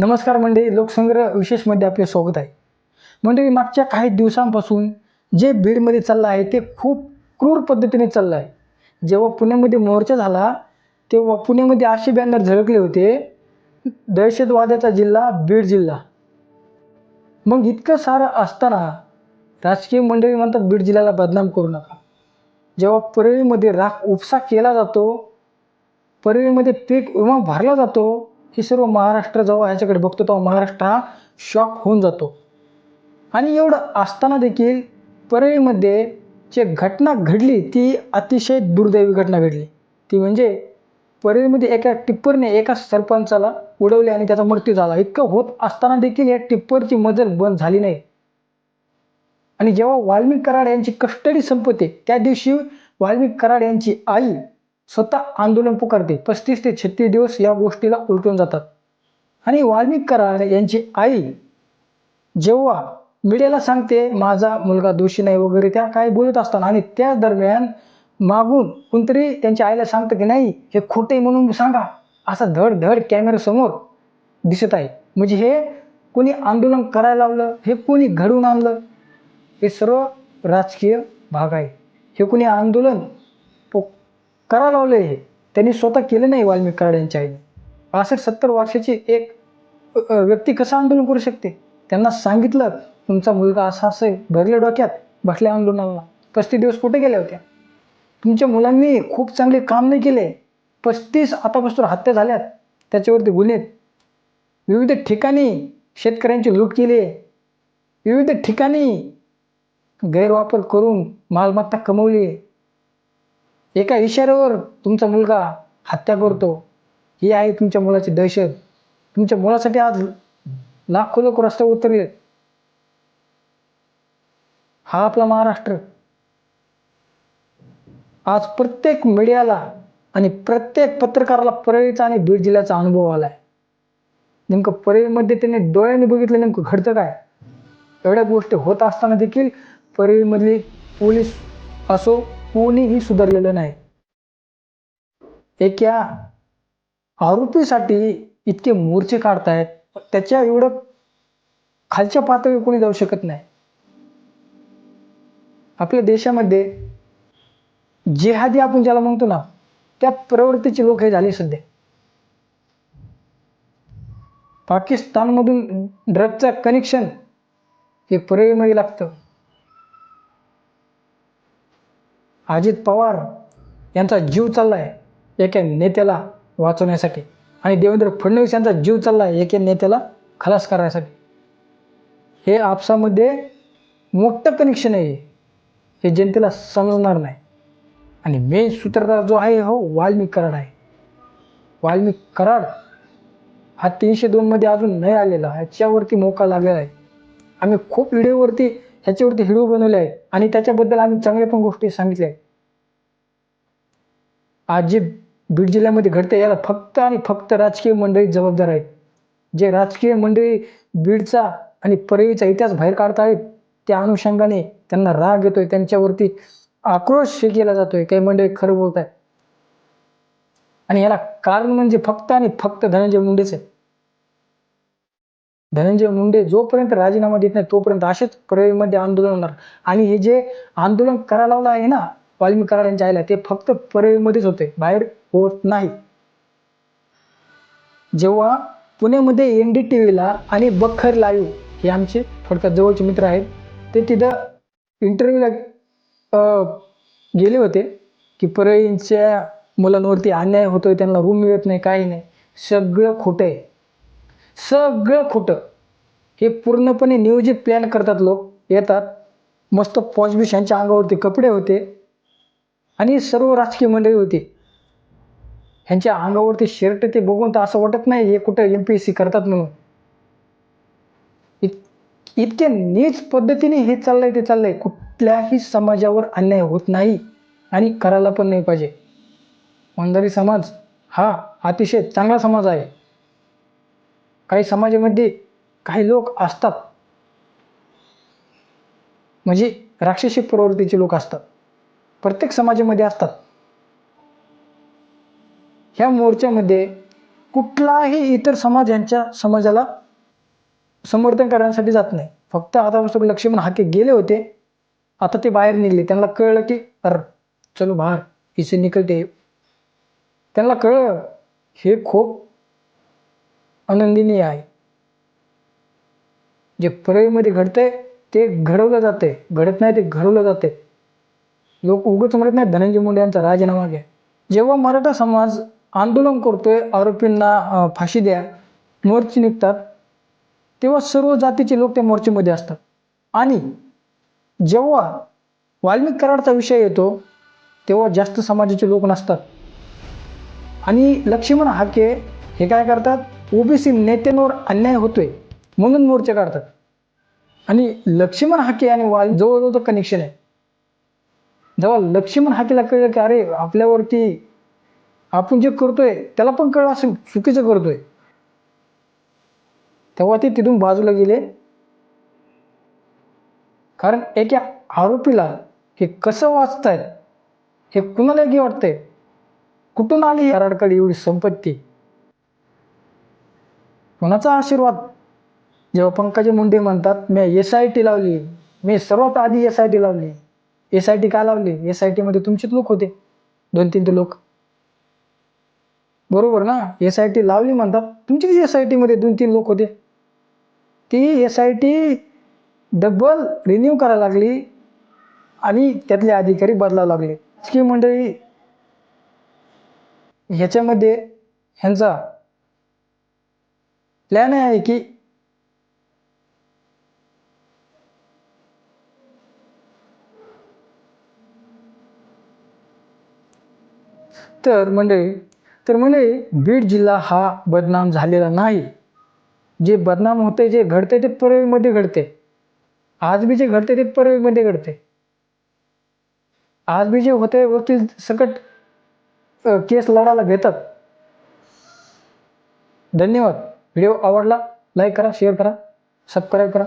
नमस्कार मंडळी लोकसंग्रह विशेषमध्ये आपले स्वागत आहे. मंडळी मागच्या काही दिवसांपासून जे बीडमध्ये चाललं आहे ते खूप क्रूर पद्धतीने चाललं आहे. जेव्हा पुण्यामध्ये मोर्चा झाला तेव्हा पुण्यामध्ये असे बॅनर झळकले होते. दहशतवादाचा जिल्हा बीड जिल्हा. मग इतकं सारं असताना राजकीय मंडळी म्हणतात बीड जिल्ह्याला बदनाम करू नका. जेव्हा परळीमध्ये राख उपसा केला जातो परळीमध्ये पीक विमा भरला जातो हे सर्व महाराष्ट्र जेव्हा ह्याच्याकडे बघतो तेव्हा महाराष्ट्र हा शॉक होऊन जातो. आणि एवढं असताना देखील परळीमध्ये जे घटना घडली ती अतिशय दुर्दैवी घटना घडली. ती म्हणजे परळीमध्ये एका टिप्परने एका सरपंचाला उडवले आणि त्याचा मृत्यू झाला. इतकं होत असताना देखील या टिप्परची मजल बंद झाली नाही. आणि जेव्हा वाल्मिक कराड यांची कस्टडी संपते त्या दिवशी वाल्मिक कराड यांची आई स्वतः आंदोलन पुकारते. पस्तीस ते छत्तीस दिवस या गोष्टीला उलटून जातात. आणि वाल्मिक कराड यांची आई जेव्हा मीडियाला सांगते माझा मुलगा दोषी नाही वगैरे त्या काय बोलत असताना आणि त्या दरम्यान मागून कोणतरी त्यांच्या आईला सांगतं की नाही हे खोटे म्हणून सांगा. असा धड धड कॅमेऱ्यासमोर दिसत आहे. म्हणजे हे कोणी आंदोलन करायला लावलं हे कोणी घडवून आणलं हे सर्व राजकीय भाग आहे. हे कोणी आंदोलन करा लावलं हे. त्यांनी स्वतः केलं नाही वाल्मिक कराड यांच्या आईने. पासष्ट सत्तर वर्षाची एक व्यक्ती कसं आंदोलन करू शकते? त्यांना सांगितलं तुमचा मुलगा असा असं भरले डोक्यात बसल्या आंदोलनाला. पस्तीस दिवस कुठे गेल्या होत्या? तुमच्या मुलांनी खूप चांगले काम नाही केले. पस्तीस आतापासून हत्या झाल्यात. त्याच्यावरती गुन्हे विविध ठिकाणी शेतकऱ्यांची लूट केली विविध ठिकाणी गैरवापर करून मालमत्ता कमवली आहे. एका इशाऱ्यावर तुमचा मुलगा हत्या करतो. ही आहे तुमच्या मुलाची दहशत. तुमच्या मुलासाठी आज लाखो लोक रस्त्यावर उतरले. हा आपला महाराष्ट्र. आज प्रत्येक मीडियाला आणि प्रत्येक पत्रकाराला परळीचा आणि बीड जिल्ह्याचा अनुभव आलाय. नेमकं परळीमध्ये त्यांनी डोळ्याने बघितलं नेमकं घडतं काय? एवढ्या गोष्टी होत असताना देखील परळीमधली पोलीस असो कोणीही सुधारलेलं नाही. एका आरोपीसाठी इतके मोर्चे काढतायत त्याच्या एवढं खालच्या पातळीवर कोणी जाऊ शकत नाही. आपल्या देशामध्ये जेहादी आपण ज्याला म्हणतो ना त्या प्रवृत्तीचे लोक हे झाले सध्या. पाकिस्तानमधून ड्रगचं कनेक्शन हे पुरेमध्ये लागतं. अजित पवार यांचा जीव चालला आहे एका नेत्याला वाचवण्यासाठी. आणि देवेंद्र फडणवीस यांचा जीव चालला आहे एके नेत्याला खलास करण्यासाठी. हे आपसामध्ये मोठं कनेक्शन आहे. हे जनतेला समजणार नाही. आणि मेन सूत्रधार जो आहे हो वाल्मिक कराड आहे. वाल्मिक कराड हा तीनशे दोनमध्ये अजून नाही आलेला. ह्याच्यावरती मोका लागलेला आहे. आम्ही खूप व्हिडिओवरती ह्याच्यावरती व्हिडिओ बनवले आहे आणि त्याच्याबद्दल आम्ही चांगल्या पण गोष्टी सांगितल्या. आहेत आज जे बीड जिल्ह्यामध्ये घडते याला फक्त आणि फक्त राजकीय मंडळी जबाबदार आहेत. जे राजकीय मंडळी बीडचा आणि परळीचा इतिहास बाहेर काढतायत त्या अनुषंगाने त्यांना राग येतोय त्यांच्यावरती आक्रोश हे केला जातोय. काही मंडळी खरं बोलत आहेत आणि याला कारण म्हणजे फक्त आणि फक्त धनंजय मुंडेच आहे धनंजय मुंडे जोपर्यंत राजीनामा देत नाही तोपर्यंत असेच परळीमध्ये आंदोलन होणार. आणि हे जे आंदोलन करायला लावलं आहे ना वाल्मिक कराड यांच्या आईला ते फक्त परळीमध्येच होते. बाहेर होत नाही. जेव्हा पुण्यामध्ये एन डी टी व्हीला आणि बखर लाईव्ह हे आमचे थोडक्यात जवळचे मित्र आहेत ते तिथं इंटरव्ह्यूला गेले होते की परळींच्या मुलांवरती अन्याय होतोय त्यांना रूम मिळत नाही काही नाही. सगळं खोटं आहे. सगळं खोटं. हे पूर्णपणे नियोजित प्लॅन करतात लोक. येतात. मस्त पॉचबिश यांच्या अंगावरती कपडे होते. आणि सर्व राजकीय मंडळी होती. ह्यांच्या अंगावरती शर्ट ते बघून तर असं वाटत नाही हे कुठं एम पी एस सी करतात म्हणून. इत इतक्या नीच पद्धतीने हे चाललंय ते चाललंय. कुठल्याही समाजावर अन्याय होत नाही. आणि करायला पण नाही पाहिजे. वंजारी समाज हा अतिशय चांगला समाज आहे. काही समाजामध्ये काही लोक असतात. म्हणजे राक्षसी प्रवृत्तीचे लोक असतात. प्रत्येक समाजामध्ये असतात. ह्या मोर्चामध्ये कुठलाही इतर समाज यांच्या समाजाला समर्थन करण्यासाठी जात नाही. फक्त आतापासून लक्ष्मण हाके गेले होते. आता ते बाहेर निघले. त्यांना कळलं की अर चलो बाहेर. इसे निकलते. त्यांना कळलं हे खूप आनंदिनी आहे. जे प्रवेमध्ये घडतंय ते घडवलं जाते घडत नाही ते घडवलं जाते लोक उगच म्हणत नाही धनंजय मुंडे यांचा राजीनामा घ्या. जेव्हा मराठा समाज आंदोलन करतोय आरोपींना फाशी द्या मोर्चे निघतात तेव्हा सर्व जातीचे लोक त्या मोर्चेमध्ये असतात. आणि जेव्हा वाल्मिक कराडचा विषय येतो तेव्हा जास्त समाजाचे लोक नसतात. आणि लक्ष्मण हाके हे काय करतात? ओबीसी नेत्यांवर अन्याय होतोय म्हणून मोर्चे काढतात. आणि लक्ष्मण हाके आणि वाल जवळजवळ कनेक्शन आहे. जेव्हा लक्ष्मण हाकेला कळलं की अरे आपल्यावरती आपण जे करतोय त्याला पण कळलं असं चुकीचं करतोय. तेव्हा ते तिथून बाजूला गेले. कारण एका आरोपीला हे कसं वाचतायत हे कुणाला की वाटतंय? कुठून आली ही कराडकडे एवढी संपत्ती? कोणाचा आशीर्वाद? जेव्हा पंकजा मुंडे म्हणतात मी एस आय टी लावली. मी सर्वात आधी एस आय टी लावली. एस आय टी का लावली? एस आय टीमध्ये तुमचेच लोक होते. दोन तीन ते लोक. बरोबर ना? एस आय टी लावली म्हणतात तुमचीच एस आय टीमध्ये दोन तीन लोक होते. ती S I T double renew करायला लागली आणि त्यातले अधिकारी बदलावं लागले. की मंडळी ह्याच्यामध्ये ह्यांचा प्लॅन आहे की तर मंडळी तर मंडळी बीड जिल्हा हा बदनाम झालेला नाही. जे बदनाम होते जे घडते ते परळीमध्ये घडते. आज बी जे घडते ते परळीमध्ये घडते. आज बी जे होते वकील सकट केस लढायला घेतात. धन्यवाद. व्हिडिओ आवडला लाईक करा शेअर करा सबस्क्राईब करा.